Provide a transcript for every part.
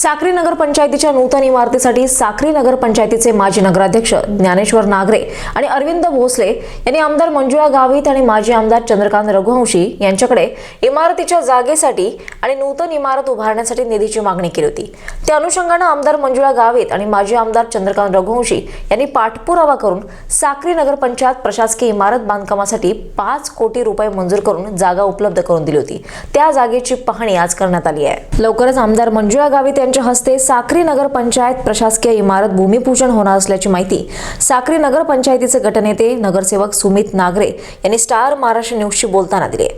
साक्री नगर पंचायतीच्या नूतन इमारतीसाठी साक्री नगर पंचायतीचे माजी नगराध्यक्ष ज्ञानेश्वर नागरे आणि अरविंद भोसले यांनी आमदार मंजुळा गावित आणि माजी आमदार चंद्रकांत रघुवंशी यांच्याकडे इमारतीच्या जागेसाठी आणि नूतन इमारत उभारण्यासाठी निधीची मागणी केली होती. त्या अनुषंगानं आमदार मंजुळा गावित आणि माजी आमदार चंद्रकांत रघुवंशी यांनी पाठपुरावा करून साक्री नगर पंचायत प्रशासकीय इमारत बांधकामासाठी पाच कोटी रुपये मंजूर करून जागा उपलब्ध करून दिली होती. त्या जागेची पाहणी आज करण्यात आली आहे. लवकरच आमदार मंजुळा गावित यांच्या हस्ते साक्री नगर पंचायत प्रशासकीय इमारत भूमिपूजन होणार असल्याची माहिती साक्री नगर पंचायतीचे गटनेते नगरसेवक सुमित नागरे यांनी स्टार महाराष्ट्र न्यूजशी बोलताना दिले.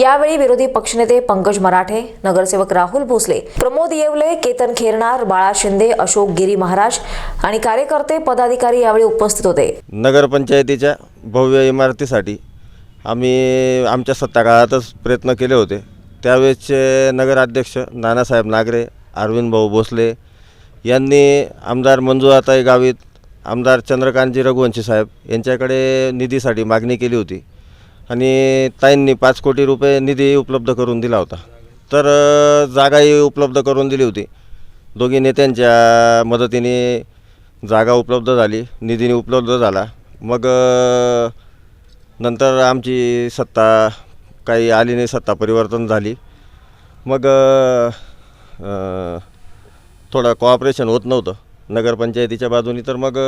यावेळी विरोधी पक्षनेते पंकज मराठे नगरसेवक राहुल भोसले प्रमोद येवले केतन खेरणार बाळा शिंदे अशोक गिरी महाराज आणि कार्यकर्ते पदाधिकारी यावेळी उपस्थित होते. नगरपंचायतीच्या भव्य इमारतीसाठी आम्ही आमच्या सत्ताकाळातच प्रयत्न केले होते. त्यावेळेसचे नगराध्यक्ष नानासाहेब नागरे अरविंद भाऊ भोसले यांनी आमदार मंजुळाताई गावित आमदार चंद्रकांतजी रघुवंशी साहेब यांच्याकडे निधीसाठी मागणी केली होती. आणि ताईंनी पाच कोटी रुपये निधी उपलब्ध करून दिला होता. तर जागाही उपलब्ध करून दिली होती. दोघी नेत्यांच्या मदतीने जागा उपलब्ध झाली निधीने उपलब्ध झाला. मग नंतर आमची सत्ता काही आली नाही सत्ता परिवर्तन झाली. मग थोडं कॉपरेशन होत नव्हतं. नगरपंचायतीच्या बाजूनी तर मग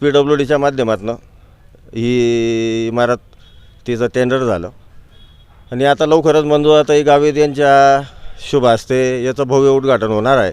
पी डब्ल्यू डीच्या माध्यमातून ही इमारत तिचं टेंडर झालं. आणि आता लवकरच मंजुळाताई गावित यांच्या शुभ हस्ते याचं भव्य उद्घाटन होणार आहे.